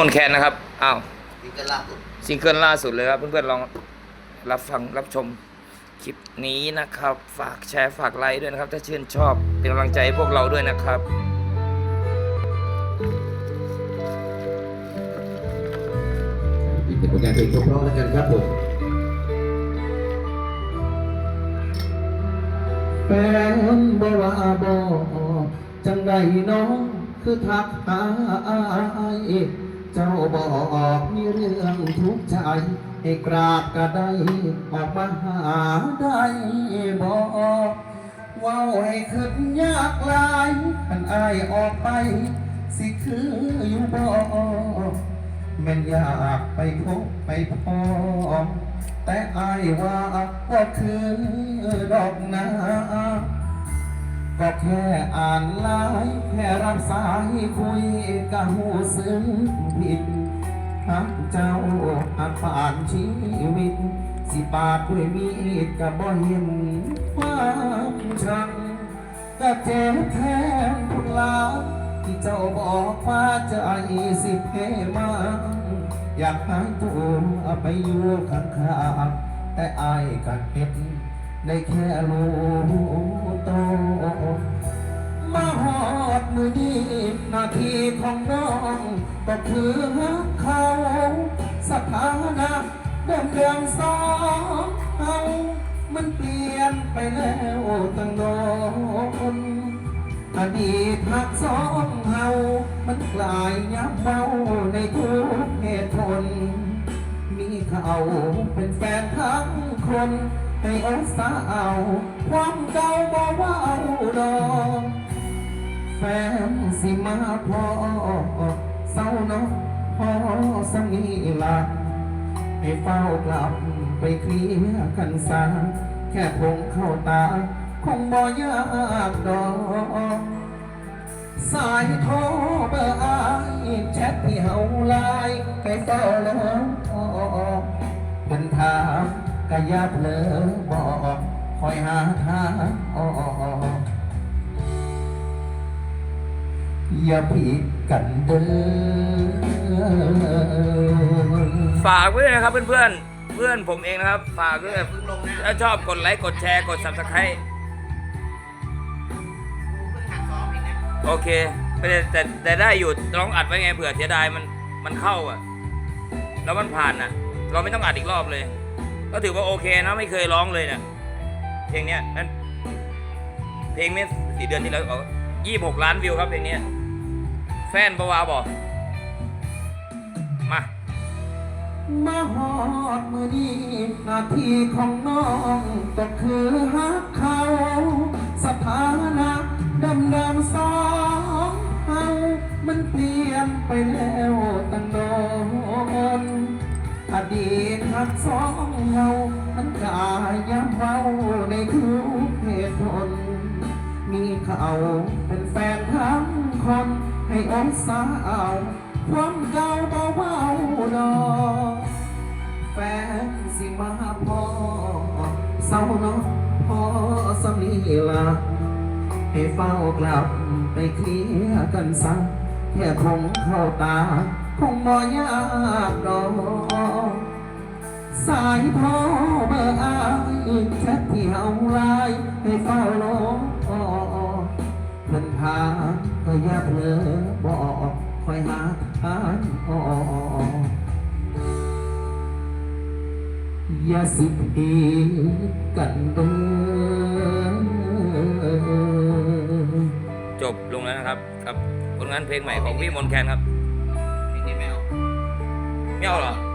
มนแคนนะครับ อ้าว ซิงเกิลล่าสุดซิงเกิลล่าสุดเลยครับ เพื่อนๆลองรับฟังรับชมคลิปนี้นะครับ ฝากแชร์ฝากไลค์ด้วยนะครับ ถ้าชื่นชอบเป็นกำลังใจให้พวกเราด้วยนะครับ อีกเป็นผลงานเพลงเพราะๆแล้วกันครับผมแฟนบ่ว่าบ่จังใดน้องคือทักหาย เจ้าบอกมีเรื่องทุกข์ใจให้กราบก็ได้ออกมาหาได้บ่เว้าให้ขึ้นยากหลายคันอายออกไป สิคืออยู่บ่แม่นอยากไปพบไปพอแต่อายว่าก็คือดอกนาก็แค่อ่านไลน์แค่รับสายคุยกะหูซึ้งผิดหักเจ้าหักผ่านชีวิต สิปาดด้วยมีดกะบ่เห็นความชังก็เจ็บแทนทุกลาที่เจ้าบอกว่าใจสิเพมาอยากหายตัวไปอยู่ข้างๆแต่อายกัเห็นได้แค่รู้โต มาหอดมือนี้หน้าที่ของน้องก็คือหักเขา สถานะเดิมเดืองสองเขามันเปลี่ยนไปแล้วตั้งโดนอดีตหักสองเฮา มันกลายยับเบาในทุกเหตุผล มีเขาเป็นแฟนทั้งคนให้อสาวความเก่าบ่ว่าเอาดอก แฟนสิมาพอเศร้าเนาะพอสมีละให้เฝ้ากลับไปเคลียร์กันซาแค่คงเข้าตา คงบ่ยากดอกสายโทรเบอร์อายแชทที่เฮาไลน์ไปเฝ้าแล้วเป็นถามก็ย่าเลอบอกคอยหาทางออก อย่าผิดกันเด้อ ฝากไว้ด้วยนะครับเพื่อนๆ เพื่อนผมเองนะครับ ฝากด้วยเพิ่งลงนะถ้าชอบกดไลค์กดแชร์กด subscribe โอเคไม่ได้แต่แต่ได้อยู่ร้องอัดไว้ไงเผื่อเสียดายมันมันเข้าอะ แล้วมันผ่านอะ เราไม่ต้องอัดอีกรอบเลย ก็ถือว่าโอเคนะไม่เคยร้องเลยเนี่ยเพลงเนี้ยนั่นเพลงเนี้ยสี่เดือนที่แล้วยี่หกล้านวิวครับเพลงเนี้ย แฟนประวาบอกมา มาหอดมือนี้หน้าที่ของน้องก็คือหักเขา สถานะดำเดิมสองเฮามันเปลี่ยนไปแล้วตั้งโดนอดีตหักสองเฮามันกลายย้ำเว้าในทุกเหตุผลมีเขาเป็น ให้อมสาวความเก่าเบาเบาๆดอกแฟนสิมาพอเศร้าเนาะพอสมีละให้เฝ้ากลับไปเคลียร์กันซะแค่คงเข้าตา คงบ่ยากดอกสายโทรเบอร์อายแชทที่เฮาไลน์ให้เฝ้าลงเพิ่นถามก็ย่าเลอบอก คอยหาทางออกอย่าสิพีกันเด้อจบลงแล้วนะครับกับผลงานเพลงใหม่ของพี่มนแคนครับเพลงนี้ไม่เอาไม่เอาเหรอ